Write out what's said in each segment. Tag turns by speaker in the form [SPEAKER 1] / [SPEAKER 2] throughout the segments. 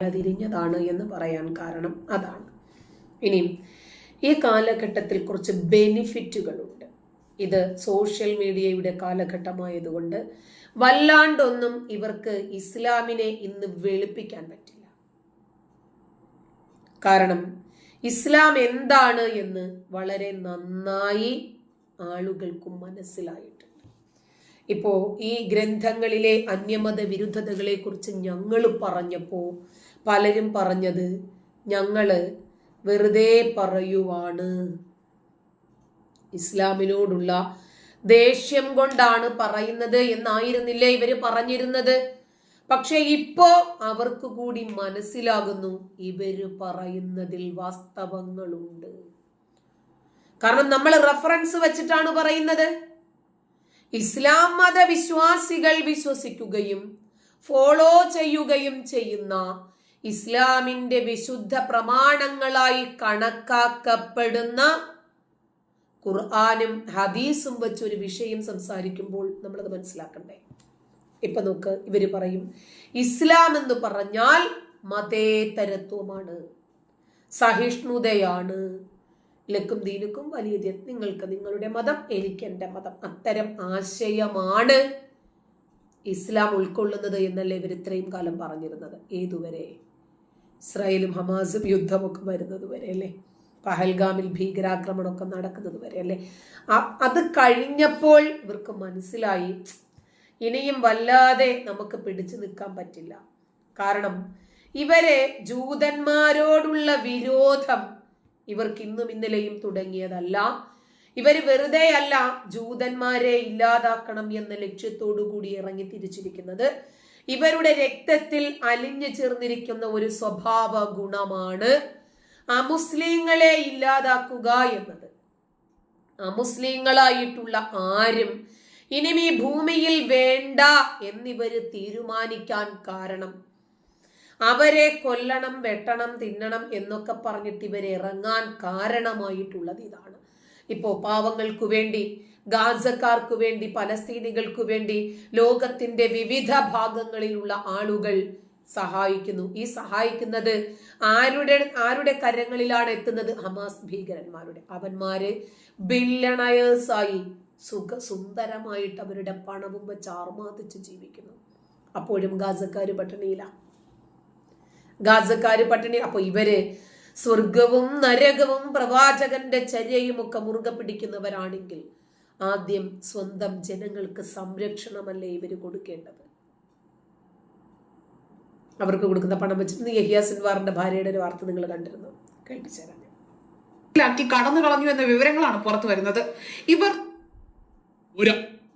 [SPEAKER 1] തിരിഞ്ഞതാണ് എന്ന് പറയാൻ കാരണം അതാണ്. ഇനിയും ഈ കാലഘട്ടത്തിൽ കുറച്ച് ബെനിഫിറ്റുകളുണ്ട്. ഇത് സോഷ്യൽ മീഡിയയുടെ കാലഘട്ടമായതുകൊണ്ട് വല്ലാണ്ടൊന്നും ഇവർക്ക് ഇസ്ലാമിനെ ഇന്ന് വെളുപ്പിക്കാൻ പറ്റില്ല. കാരണം ഇസ്ലാം എന്താണ് എന്ന് വളരെ നന്നായി ആളുകൾക്കും മനസ്സിലായിട്ടുണ്ട്. ഇപ്പോ ഈ ഗ്രന്ഥങ്ങളിലെ അന്യമത വിരുദ്ധതകളെ കുറിച്ച് ഞങ്ങൾ പറഞ്ഞപ്പോൾ പലരും പറഞ്ഞത് ഞങ്ങൾ വെറുതെ പറയുവാണ്. ഇസ്ലാമിനോടുള്ള ദേഷ്യം കൊണ്ടാണ് പറയുന്നത് എന്നായിരുന്നില്ലേ ഇവർ പറഞ്ഞിരുന്നത്. പക്ഷെ ഇപ്പോ അവർക്ക് കൂടി മനസ്സിലാകുന്നു ഇവർ പറയുന്നതിൽ വാസ്തവങ്ങളുണ്ട്. കാരണം നമ്മൾ റെഫറൻസ് വെച്ചിട്ടാണ് പറയുന്നത്. ഇസ്ലാം മതവിശ്വാസികൾ വിശ്വസിക്കുകയും ഫോളോ ചെയ്യുകയും ചെയ്യുന്ന ഇസ്ലാമിന്റെ വിശുദ്ധ പ്രമാണങ്ങളായി കണക്കാക്കപ്പെടുന്ന ഖുർആാനും ഹദീസും വെച്ച് ഒരു വിഷയം സംസാരിക്കുമ്പോൾ നമ്മളത് മനസ്സിലാക്കണ്ടേ? ഇപ്പൊ നോക്ക് ഇവർ പറയും ഇസ്ലാം എന്ന് പറഞ്ഞാൽ മതേതരത്വമാണ് സഹിഷ്ണുതയാണ് ലക്കും ദീനുക്കും വലിയ നിങ്ങൾക്ക് നിങ്ങളുടെ മതം എനിക്ക് എന്റെ മതം അത്തരം ആശയമാണ് ഇസ്ലാം ഉൾക്കൊള്ളുന്നത് എന്നല്ലേ ഇവർ ഇത്രയും കാലം പറഞ്ഞിരുന്നത്. ഏതുവരെ? ഇസ്രായേലും ഹമാസും യുദ്ധമൊക്കെ വരുന്നത് വരെ അല്ലേ? പഹൽഗാമിൽ ഭീകരാക്രമണമൊക്കെ നടക്കുന്നത് വരെ അല്ലേ? അത് കഴിഞ്ഞപ്പോൾ ഇവർക്ക് മനസ്സിലായി ഇനിയും വല്ലാതെ നമുക്ക് പിടിച്ചു നിൽക്കാൻ പറ്റില്ല. കാരണം ഇവരെ ജൂതന്മാരോടുള്ള വിരോധം ഇവർക്ക് ഇന്നും ഇന്നലെയും തുടങ്ങിയതല്ല. ഇവർ വെറുതെ അല്ല ജൂതന്മാരെ ഇല്ലാതാക്കണം എന്ന ലക്ഷ്യത്തോടു കൂടി ഇറങ്ങി തിരിച്ചിരിക്കുന്നത്. ഇവരുടെ രക്തത്തിൽ അലിഞ്ഞു ചേർന്നിരിക്കുന്ന ഒരു സ്വഭാവ ഗുണമാണ് അമുസ്ലിങ്ങളെ ഇല്ലാതാക്കുക എന്നത്. അമുസ്ലിങ്ങളായിട്ടുള്ള ആരും ഇനി ഈ ഭൂമിയിൽ വേണ്ട എന്നിവര് തീരുമാനിക്കാൻ കാരണം അവരെ കൊല്ലണം വെട്ടണം തിന്നണം എന്നൊക്കെ പറഞ്ഞിട്ട് ഇവരെ ഇറങ്ങാൻ കാരണമായിട്ടുള്ളത് ഇതാണ്. ഇപ്പോ പാവങ്ങൾക്കു വേണ്ടി ഗാസക്കാർക്കു വേണ്ടി പലസ്തീനികൾക്കു വേണ്ടി ലോകത്തിന്റെ വിവിധ ഭാഗങ്ങളിലുള്ള ആളുകൾ സഹായിക്കുന്നു. ഈ സഹായിക്കുന്നത് ആരുടെ ആരുടെ കരങ്ങളിലാണ് എത്തുന്നത്? ഹമാസ് ഭീകരന്മാരുടെ. അവന്മാര് ബില്ലണയേഴ്സായി സുഖ സുന്ദരമായിട്ട് അവരുടെ പണവും വെച്ച് ആർമാദിച്ച് ജീവിക്കുന്നു. അപ്പോഴും ഗാസക്കാർ പട്ടിണിയിലാണ് ഗാസക്കാർ പട്ടിണി അപ്പൊ ഇവർ സ്വർഗവും നരകവും പ്രവാചകന്റെ ചര്യയും ഒക്കെ മുറുകെ പിടിക്കുന്നവരാണെങ്കിൽ ആദ്യം സ്വന്തം ജനങ്ങൾക്ക് സംരക്ഷണമല്ലേ ഇവർ കൊടുക്കേണ്ടത്? അവർക്ക് കൊടുക്കുന്ന പണം വെച്ചിട്ട് യഹിയ സിൻവാറിന്റെ ഭാര്യയുടെ ഒരു വാർത്ത നിങ്ങൾ കണ്ടിരുന്നു. കേൾപ്പിച്ചേരാൻ ാക്കി
[SPEAKER 2] കടന്നു കളഞ്ഞു എന്ന വിവരങ്ങളാണ് പുറത്തു വരുന്നത്. ഇവർ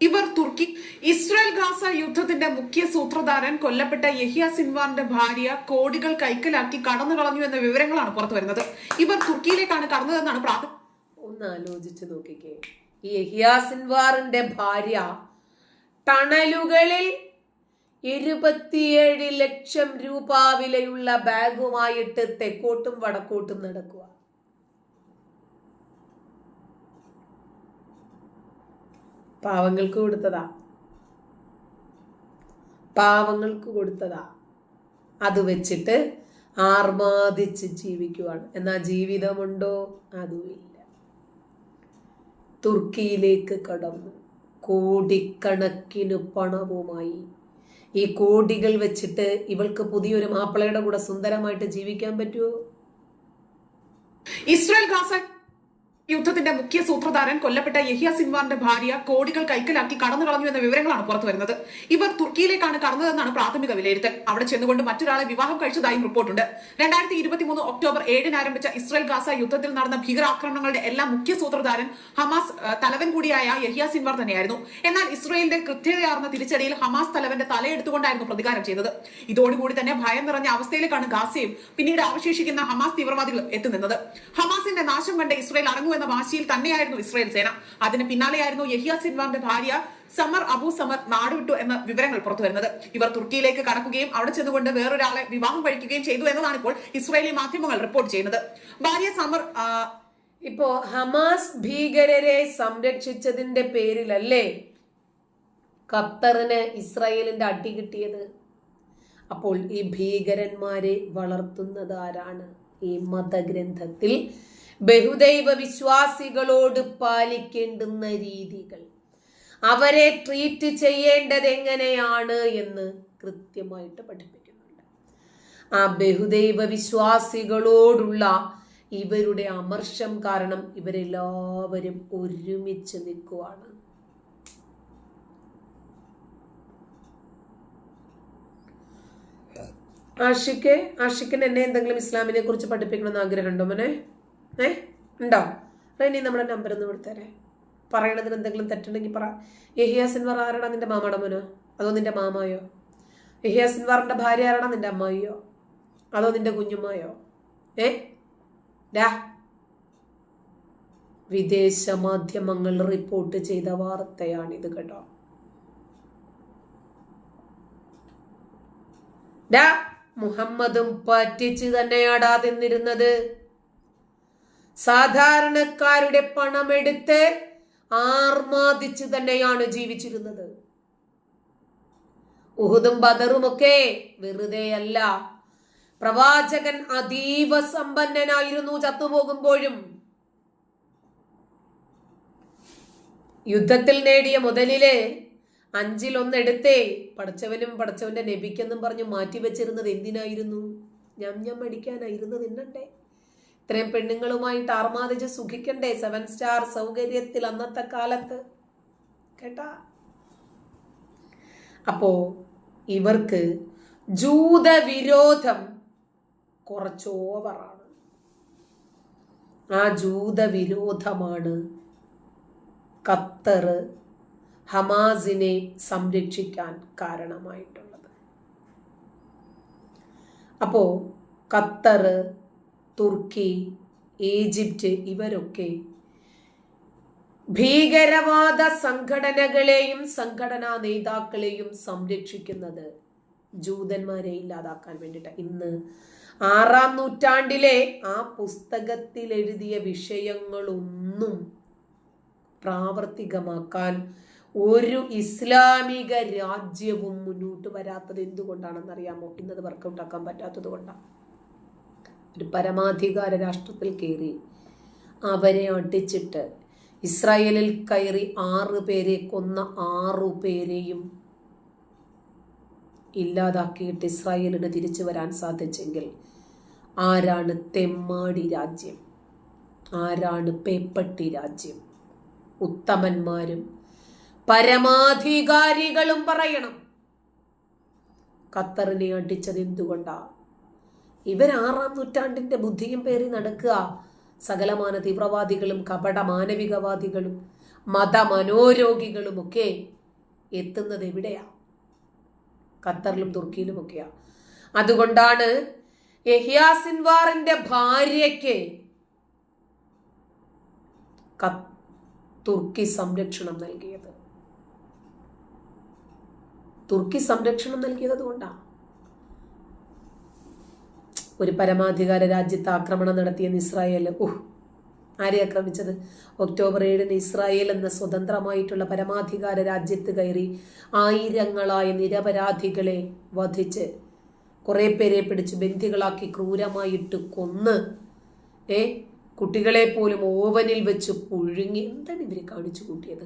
[SPEAKER 2] ഇവർ തുർക്കി. ഇസ്രായേൽ ഗാസ യുദ്ധത്തിന്റെ മുഖ്യ സൂത്രധാരൻ കൊല്ലപ്പെട്ട യഹിയ സിൻവാറിന്റെ ഭാര്യ കോടികൾ കൈക്കലാക്കി കടന്നു കളഞ്ഞു എന്ന വിവരങ്ങളാണ് പുറത്തു വരുന്നത്. ഇവർ തുർക്കിയിലേക്കാണ് കടന്നതെന്നാണ് പ്രാഥമിക
[SPEAKER 1] ഒന്ന് ആലോചിച്ച് നോക്കിക്കേ. ഈ യഹിയ സിൻവാറിന്റെ ഭാര്യ ടണലുകളിൽ ഇരുപത്തിയേഴ് ലക്ഷം രൂപ വിലയുള്ള ബാഗുമായിട്ട് തെക്കോട്ടും വടക്കോട്ടും നടക്കുക. പാവങ്ങൾക്ക് കൊടുത്തതാ. പാവങ്ങൾക്ക് കൊടുത്തതാ. അത് വെച്ചിട്ട് ആർമാദിച്ച് ജീവിക്കുവാണ്. എന്നാ ജീവിതമുണ്ടോ? അതുമില്ല. തുർക്കിയിലേക്ക് കടന്നു. കോടിക്കണക്കിന് പണവുമായി. ഈ കോടികൾ വെച്ചിട്ട് ഇവൾക്ക് പുതിയൊരു മാപ്പിളയുടെ കൂടെ സുന്ദരമായിട്ട് ജീവിക്കാൻ പറ്റുമോ
[SPEAKER 2] ഇസ്രായേൽ ഗാസ യുദ്ധത്തിന്റെ മുഖ്യ സൂത്രധാരൻ കൊല്ലപ്പെട്ട യഹിയ സിൻവാറിന്റെ ഭാര്യ കോടികൾ കൈക്കലാക്കി കടന്നു കളഞ്ഞു എന്ന വിവരങ്ങളാണ് പുറത്തു വരുന്നത്. ഇവർ തുർക്കിയിലേക്കാണ് കടന്നതെന്നാണ് പ്രാഥമിക വിലയിരുത്തൽ. അവിടെ ചെന്നുകൊണ്ട് മറ്റൊരാളെ വിവാഹം കഴിച്ചതായും റിപ്പോർട്ടുണ്ട്. രണ്ടായിരത്തി ഇരുപത്തിമൂന്ന് ഒക്ടോബർ ഏഴിന് ആരംഭിച്ച ഇസ്രായേൽ ഗാസ യുദ്ധത്തിൽ നടന്ന ഭീകരാക്രമണങ്ങളുടെ എല്ലാ മുഖ്യ സൂത്രധാരൻ ഹമാസ് തലവൻ കൂടിയായ യഹിയ സിൻവാർ തന്നെയായിരുന്നു. എന്നാൽ ഇസ്രയേലിന്റെ കൃത്യതയാർന്ന തിരിച്ചടിയിൽ ഹമാസ് തലവന്റെ തലയെടുത്തുകൊണ്ടായിരുന്നു പ്രതികാരം ചെയ്തത്. ഇതോടുകൂടി തന്നെ ഭയം നിറഞ്ഞ അവസ്ഥയിലേക്കാണ് ഗാസയും പിന്നീട് അവശേഷിക്കുന്ന ഹമാസ് തീവ്രവാദികളും എത്തുന്നത് ഹമാസിന്റെ നാശം കണ്ട് ഇസ്രയേൽ ഇസ്രായേൽ അടങ്ങുമെന്ന വാശിയിൽ തന്നെയായിരുന്നു ഇസ്രായേൽ സേന. അതിന് പിന്നാലെയായിരുന്നു യഹിയ സിൻവാന്റെ ഭാര്യ സമർ അബു സമർ നാടുവിട്ടു എന്ന വിവരങ്ങൾ പുറത്തു വരുന്നത് ഇവർ തുർക്കിയിലേക്ക് കടക്കുകയും അവിടെ ചെന്നുകൊണ്ട് വേറൊരാളെ വിവാഹം കഴിക്കുകയും ചെയ്തു എന്നതാണ് ഇപ്പോൾ ഇസ്രായേലി മാധ്യമങ്ങൾ റിപ്പോർട്ട് ചെയ്യുന്നത്. ഭാര്യ സമർ
[SPEAKER 1] ഇപ്പോ ഹമാസ് ഭീകരരെ സംരക്ഷിച്ചതിന്റെ പേരിലല്ലേ ഖത്തറിന് ഇസ്രായേലിന്റെ അടി കിട്ടിയത്? അപ്പോൾ ഈ ഭീകരന്മാരെ വളർത്തുന്നത് ആരാണ് ഈ മതഗ്രന്ഥത്തിൽ ബഹുദൈവ വിശ്വാസികളോട് പാലിക്കേണ്ടുന്ന രീതികൾ. അവരെ ട്രീറ്റ് ചെയ്യേണ്ടത് എങ്ങനെയാണ് എന്ന് കൃത്യമായിട്ട് പഠിപ്പിക്കുന്നുണ്ട്. ആ ബഹുദൈവ വിശ്വാസികളോടുള്ള ഇവരുടെ അമർഷം കാരണം ഇവരെല്ലാവരും ഒരുമിച്ച് നിൽക്കുവാണ്. ആഷിക്ക് ആഷിക്കിന് എന്നെ എന്തെങ്കിലും ഇസ്ലാമിനെ കുറിച്ച് പഠിപ്പിക്കണമെന്ന് ആഗ്രഹമുണ്ടോ മോനെ? ഏ? ഉണ്ടോ? റെനി നമ്മുടെ നമ്പർ ഒന്ന് കൊടുത്തേരെ. പറയണതിന് എന്തെങ്കിലും തെറ്റുണ്ടെങ്കിൽ പറ. യഹിയ സിൻവർ ആരാടാ നിന്റെ മാമയുടെ മോനോ? അതോ നിന്റെ മാമായോ? യഹിയ സിൻവാറിന്റെ ഭാര്യ ആരാടാ നിന്റെ അമ്മായിയോ? അതോ നിന്റെ കുഞ്ഞുമായോ ഏ? ഡാ. വിദേശ മാധ്യമങ്ങൾ റിപ്പോർട്ട് ചെയ്ത വാർത്തയാണിത് കേട്ടോ. മുഹമ്മദും പറ്റിച്ച് തന്നെയാടാ തിന്നിരുന്നത്. സാധാരണക്കാരുടെ പണമെടുത്ത് ആർമാദിച്ച് തന്നെയാണ് ജീവിച്ചിരുന്നത്. ഉഹുദും ബദറുമൊക്കെ വെറുതെയല്ല. പ്രവാചകൻ അതീവ സമ്പന്നനായിരുന്നു ചത്തുപോകുമ്പോഴും. യുദ്ധത്തിൽ നേടിയ മുതലിൽ അഞ്ചിലൊന്നെടുത്തേ പടച്ചവനും പടച്ചവന്റെ നബിക്കെന്നും പറഞ്ഞു മാറ്റിവെച്ചിരുന്നത് എന്തിനായിരുന്നു? ഞം ഞം അടിക്കാനായിരുന്നു തിന്നണ്ടേ ഇത്രയും പെണ്ണുങ്ങളുമായിട്ട് ആർമാദിച്ച് സുഖിക്കണ്ടേ? സെവൻ സ്റ്റാർ സൗകര്യത്തിൽ അന്നത്തെ കാലത്ത്. കേട്ടാ? അപ്പോ ഇവർക്ക് ജൂതവിരോധം കുറച്ച് ഓവറാണ്. ആ ജൂതവിരോധമാണ് ഖത്തർ ഹമാസിനെ സംരക്ഷിക്കാൻ കാരണമായിട്ടുള്ളത്. അപ്പോ ഖത്തർ തുർക്കി ഈജിപ്റ്റ് ഇവരൊക്കെ ഭീകരവാദ സംഘടനകളെയും സംഘടനാ നേതാക്കളെയും സംരക്ഷിക്കുന്നത് ജൂതന്മാരെ ഇല്ലാതാക്കാൻ വേണ്ടിട്ട് ഇന്ന് ആറാം നൂറ്റാണ്ടിലെ ആ പുസ്തകത്തിൽ എഴുതിയ വിഷയങ്ങളൊന്നും പ്രാവർത്തികമാക്കാൻ ഒരു ഇസ്ലാമിക രാജ്യവും മുന്നോട്ട് വരാത്തത് എന്തുകൊണ്ടാണെന്ന് അറിയാമോ ഇന്നത് വർക്കൗട്ടാക്കാൻ പറ്റാത്തത് കൊണ്ടാണ് ഒരു പരമാധികാര രാഷ്ട്രത്തിൽ കയറി അവരെ അടിച്ചിട്ട് ഇസ്രായേലിൽ കയറി ആറ് പേരെ കൊന്ന ആറു പേരെയും ഇല്ലാതാക്കിയിട്ട് ഇസ്രായേലിന് തിരിച്ചു വരാൻ സാധിച്ചെങ്കിൽ ആരാണ് തെമ്മാടി രാജ്യം? ആരാണ് പേപ്പട്ടി രാജ്യം? ഉത്തമന്മാരും പരമാധികാരികളും പറയണം. ഖത്തറിനെ അടിച്ചത് എന്തുകൊണ്ടാ? ഇവർ ആറാം നൂറ്റാണ്ടിന്റെ ബുദ്ധിയും പേറി നടക്കുക. സകലമാന തീവ്രവാദികളും കപട മാനവികവാദികളും മതമനോരോഗികളുമൊക്കെ എത്തുന്നത് എവിടെയാ? ഖത്തറിലും തുർക്കിയിലും ഒക്കെയാ. അതുകൊണ്ടാണ് യഹിയാ സിൻവാറിന്റെ ഭാര്യയ്ക്ക് തുർക്കി സംരക്ഷണം നൽകിയത്. തുർക്കി സംരക്ഷണം നൽകിയത് അതുകൊണ്ടാണ് ഒരു പരമാധികാര രാജ്യത്ത് ആക്രമണം നടത്തിയെന്ന് ഇസ്രായേൽ ഉഹ് ആരെ ആക്രമിച്ചത്? ഒക്ടോബർ ഏഴിന് ഇസ്രായേൽ എന്ന സ്വതന്ത്രമായിട്ടുള്ള പരമാധികാര രാജ്യത്ത് കയറി ആയിരങ്ങളായ നിരപരാധികളെ വധിച്ച് കുറേ പേരെ പിടിച്ച് ബന്ധികളാക്കി ക്രൂരമായിട്ട് കൊന്ന് ഏ കുട്ടികളെ പോലും ഓവനിൽ വെച്ച് പുഴുങ്ങി എന്താണ് ഇവർ കാണിച്ചു കൂട്ടിയത്?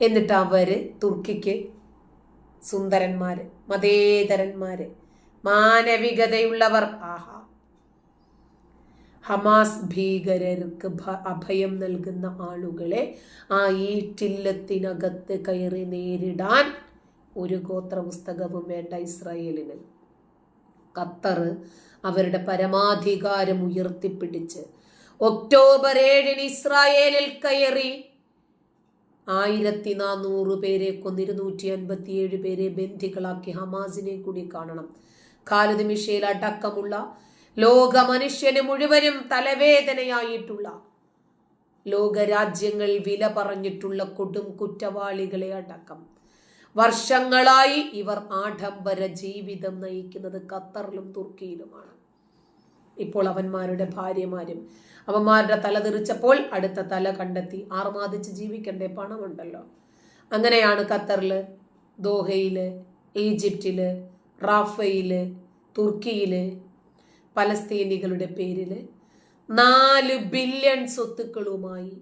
[SPEAKER 1] എന്നിട്ട് അവർ തുർക്കിക്ക് സുന്ദരന്മാര് മതേതരന്മാര് മാനവികതയുള്ളവർ. ആഹാ. ഹമാസ് ഭീകരർക്ക് അഭയം നൽകുന്ന ആളുകളെ ആ ഈറ്റില്ലത്തിനകത്ത് കയറി നേരിടാൻ ഒരു ഗോത്ര പുസ്തകവും വേണ്ട ഇസ്രായേലിന്. ഖത്തർ അവരുടെ പരമാധികാരം ഉയർത്തിപ്പിടിച്ച് ഒക്ടോബർ ഏഴിന് ഇസ്രായേലിൽ കയറി ആയിരത്തി നാനൂറ് പേരെ കൊന്നിരുന്നൂറ്റി അൻപത്തിയേഴ് പേരെ ബന്ധികളാക്കി ഹമാസിനെ കൂടി കാണണം. ഖാലിദ് മിഷയിൽ അടക്കമുള്ള ലോക മനുഷ്യന് മുഴുവനും തലവേദനയായിട്ടുള്ള ലോകരാജ്യങ്ങൾ വില പറഞ്ഞിട്ടുള്ള കൊടും കുറ്റവാളികളെ അടക്കം. വർഷങ്ങളായി ഇവർ ആഡംബര ജീവിതം നയിക്കുന്നത് ഖത്തറിലും തുർക്കിയിലുമാണ്. ഇപ്പോൾ അവന്മാരുടെ ഭാര്യമാരും അവന്മാരുടെ തല തെറിച്ചപ്പോൾ അടുത്ത തല കണ്ടെത്തി ആർമാദിച്ച് ജീവിക്കണ്ടേ പണമുണ്ടല്ലോ. അങ്ങനെയാണ് ഖത്തറിൽ ദോഹയിൽ ഈജിപ്തിൽ റാഫയിൽ തുർക്കിയിൽ പലസ്തീനികളുടെ പേരിൽ നാല് ബില്യൺ സ്വത്തുക്കളുമായി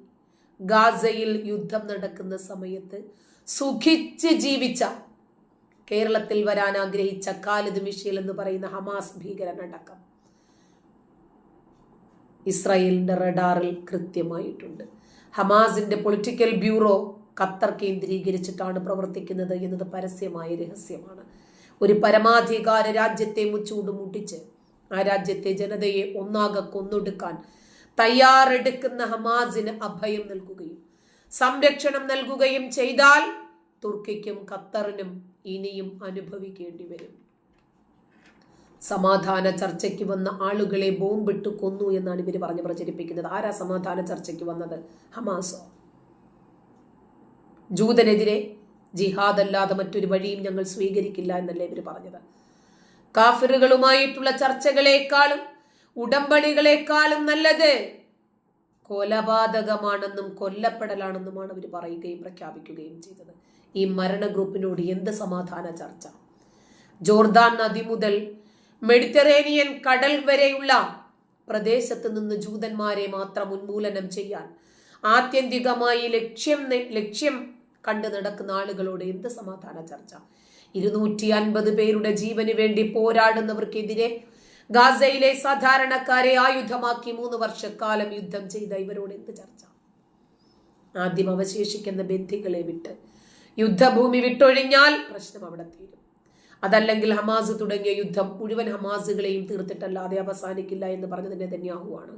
[SPEAKER 1] ഗാസയിൽ യുദ്ധം നടക്കുന്ന സമയത്ത് സുഖിച്ച് ജീവിച്ച കേരളത്തിൽ വരാൻ ആഗ്രഹിച്ച കാലിദ് മിഷേൽ എന്ന് പറയുന്ന ഹമാസ് ഭീകരനടക്കം ഇസ്രായേലിന്റെ റഡാറിൽ കൃത്യമായിട്ടുണ്ട്. ഹമാസിന്റെ പൊളിറ്റിക്കൽ ബ്യൂറോ ഖത്തർ കേന്ദ്രീകരിച്ചിട്ടാണ് പ്രവർത്തിക്കുന്നത് എന്നത് പരസ്യമായ രഹസ്യമാണ്. ഒരു പരമാധികാര രാജ്യത്തെ മുച്ചൂട് മുട്ടിച്ച് ആ രാജ്യത്തെ ജനതയെ ഒന്നാകെ കൊന്നൊടുക്കാൻ തയ്യാറെടുക്കുന്ന ഹമാസിന് അഭയം നൽകുകയും സംരക്ഷണം നൽകുകയും ചെയ്താൽ തുർക്കിക്കും ഖത്തറിനും ഇനിയും അനുഭവിക്കേണ്ടി വരും. സമാധാന ചർച്ചയ്ക്ക് വന്ന ആളുകളെ ബോംബിട്ട് കൊന്നു എന്നാണ് ഇവർ പറഞ്ഞ് പ്രചരിപ്പിക്കുന്നത്. ആരാ സമാധാന ചർച്ചയ്ക്ക് വന്നത്? ഹമാസോ. ജൂതനെതിരെ ജിഹാദ് അല്ലാതെ മറ്റൊരു വഴിയും ഞങ്ങൾ സ്വീകരിക്കില്ല എന്നല്ലേ ഇവർ പറഞ്ഞത്. കാഫിറുകളുമായിട്ടുള്ള ചർച്ചകളെക്കാളും ഉടമ്പടികളെക്കാളും നല്ലത് കൊലപാതകമാണെന്നും കൊല്ലപ്പെടലാണെന്നുമാണ് അവർ പറയുകയും പ്രഖ്യാപിക്കുകയും ചെയ്തത്. ഈ മരണ ഗ്രൂപ്പിനോട് എന്ത് സമാധാന ചർച്ച? ജോർദാൻ നദി മുതൽ മെഡിറ്ററേനിയൻ കടൽ വരെയുള്ള പ്രദേശത്ത് നിന്ന് ജൂതന്മാരെ മാത്രം ഉന്മൂലനം ചെയ്യാൻ ആത്യന്തികമായി ലക്ഷ്യം ലക്ഷ്യം കണ്ടു നടക്കുന്ന ആളുകളോട് എന്ത് സമാധാന ചർച്ച? ഇരുന്നൂറ്റി അൻപത് പേരുടെ ജീവന് വേണ്ടി പോരാടുന്നവർക്കെതിരെ ഗാസയിലെ സാധാരണക്കാരെ ആയുധമാക്കി മൂന്ന് വർഷക്കാലം യുദ്ധം ചെയ്ത ഇവരോട് എന്ത് ചർച്ച? ആദ്യം അവശേഷിക്കുന്ന ബന്ധികളെ വിട്ട് യുദ്ധഭൂമി വിട്ടൊഴിഞ്ഞാൽ പ്രശ്നം അവിടെ തീരും. അതല്ലെങ്കിൽ ഹമാസ് തുടങ്ങിയ യുദ്ധം മുഴുവൻ ഹമാസുകളെയും തീർത്തിട്ടല്ലാതെ അവസാനിക്കില്ല എന്ന് പറഞ്ഞതിന്റെ ധന്യാഹുവാണ്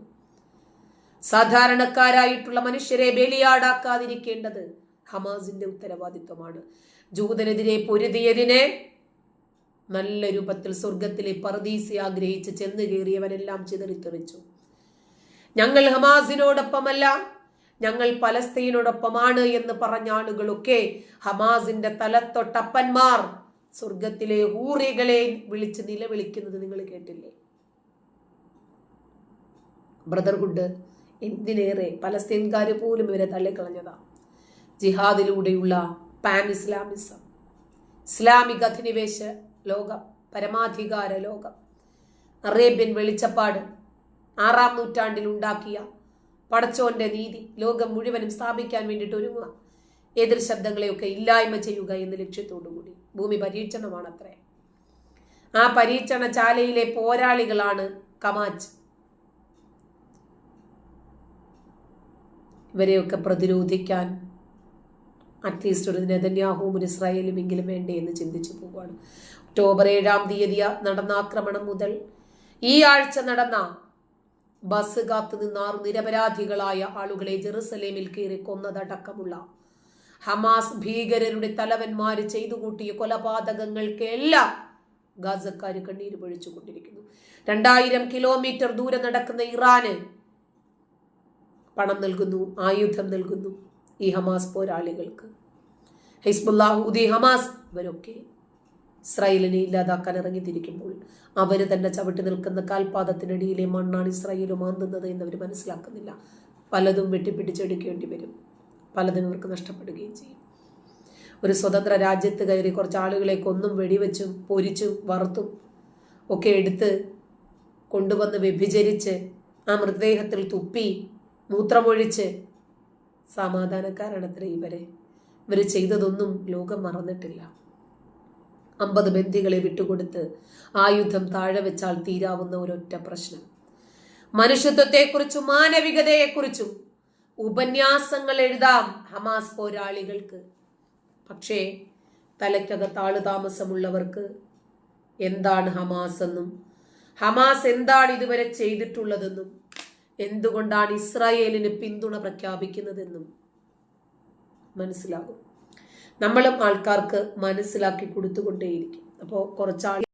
[SPEAKER 1] സാധാരണക്കാരായിട്ടുള്ള മനുഷ്യരെ ബലിയാടാക്കാതിരിക്കേണ്ടത് ഹമാസിന്റെ ഉത്തരവാദിത്വമാണ്. ജൂതനെതിരെ പൊരുതിയതിനെ നല്ല രൂപത്തിൽ സ്വർഗത്തിലെ പറദീസി ആഗ്രഹിച്ച് ചെന്ന് കയറിയവരെല്ലാം ചിതറിത്തെറിച്ചു. ഞങ്ങൾ ഹമാസിനോടൊപ്പമല്ല ഞങ്ങൾ പലസ്തീനോടൊപ്പമാണ് എന്ന് പറഞ്ഞ ആളുകളൊക്കെ ഹമാസിന്റെ തലത്തൊട്ടപ്പന്മാർ സ്വർഗത്തിലെ ഹൂറികളെ വിളിച്ച് നിലവിളിക്കുന്നത് നിങ്ങൾ കേട്ടില്ലേ? ബ്രദർഹുഡ് എന്തിനേറെ പലസ്തീൻകാർ പോലും ഇവരെ തള്ളിക്കളഞ്ഞതാ. ജിഹാദിലൂടെയുള്ള പാൻ ഇസ്ലാമിസം. ഇസ്ലാമിക അധിനിവേശ ലോകം പരമാധികാര ലോകം. അറേബ്യൻ വെളിച്ചപ്പാട് ആറാം നൂറ്റാണ്ടിൽ ഉണ്ടാക്കിയ പടച്ചോന്റെ നീതി ലോകം മുഴുവനും സ്ഥാപിക്കാൻ വേണ്ടിയിട്ട് ഒരുങ്ങുക. എതിർ ശബ്ദങ്ങളെയൊക്കെ ഇല്ലായ്മ ചെയ്യുക എന്ന ലക്ഷ്യത്തോടുകൂടി ഭൂമി പരീക്ഷണമാണ് അത്രേ ആ പരീക്ഷണ ചാലയിലെ പോരാളികളാണ് കമാച്ച് ഇവരെയൊക്കെ പ്രതിരോധിക്കാൻ അറ്റ്ലീസ്റ്റ് ഒരു നെതന്യാഹുവും ഒരു ഇസ്രായേലും എങ്കിലും വേണ്ടേ എന്ന് ചിന്തിച്ചു പോവുകയാണ്. ഒക്ടോബർ ഏഴാം തീയതി നടന്ന ആക്രമണം മുതൽ ഈ ആഴ്ച നടന്ന ബസ് കാത്തു നിന്നാർ നിരപരാധികളായ ആളുകളെ ജെറുസലേമിൽ കയറി കൊന്നതടക്കമുള്ള ഹമാസ് ഭീകരരുടെ തലവന്മാർ ചെയ്തു കൂട്ടിയ കൊലപാതകങ്ങൾക്കെല്ലാം ഗാസക്കാർ കണ്ണീര് പൊഴിച്ചു കൊണ്ടിരിക്കുന്നു. രണ്ടായിരം കിലോമീറ്റർ ദൂരെ നടക്കുന്ന ഇറാന് പണം നൽകുന്നു ആയുധം നൽകുന്നു. ഈ ഹമാസ് പോരാളികൾക്ക്. ഹിസ്ബുല്ലാഹുദി ഹമാസ്. ഇവരൊക്കെ ഇസ്രായേലിനെ ഇല്ലാതാക്കാൻ ഇറങ്ങിത്തിരിക്കുമ്പോൾ അവർ തന്നെ ചവിട്ടി നിൽക്കുന്ന കാൽപാദത്തിനടിയിലെ മണ്ണാണ് ഇസ്രായേലും മാന്തുന്നത് എന്നവർ മനസ്സിലാക്കുന്നില്ല. പലതും വെട്ടിപ്പിടിച്ചെടുക്കേണ്ടി വരും. പലതും ഇവർക്ക് നഷ്ടപ്പെടുകയും ചെയ്യും. ഒരു സ്വതന്ത്ര രാജ്യത്ത് കയറി കുറച്ച് ആളുകളെ കൊന്നും വെടിവെച്ചും പൊരിച്ചും വറുത്തും ഒക്കെ എടുത്ത് കൊണ്ടുവന്ന് വ്യഭിചരിച്ച് ആ മൃതദേഹത്തിൽ തുപ്പി മൂത്രമൊഴിച്ച് സമാധാനക്കാരാണത്രേ ഇവരെ. ഇവർ ചെയ്തതൊന്നും ലോകം മറന്നിട്ടില്ല. അമ്പത് ബന്ദികളെ വിട്ടുകൊടുത്ത് ആയുധം താഴെ വെച്ചാൽ തീരാവുന്ന ഒരൊറ്റ പ്രശ്നം. മനുഷ്യത്വത്തെക്കുറിച്ചും മാനവികതയെക്കുറിച്ചും ഉപന്യാസങ്ങൾ എഴുതാം ഹമാസ് പോരാളികൾക്ക്. പക്ഷേ തലയ്ക്കകത്ത് ആൾ താമസമുള്ളവർക്ക് എന്താണ് ഹമാസ് എന്നും ഹമാസ് എന്താണ് ഇതുവരെ ചെയ്തിട്ടുള്ളതെന്നും എന്തുകൊണ്ടാണ് ഇസ്രായേലിന് പിന്തുണ പ്രഖ്യാപിക്കുന്നതെന്നും മനസ്സിലാകും. നമ്മളും ആൾക്കാർക്ക് മനസ്സിലാക്കി കൊടുത്തുകൊണ്ടേയിരിക്കും. അപ്പോൾ കുറച്ചാൾ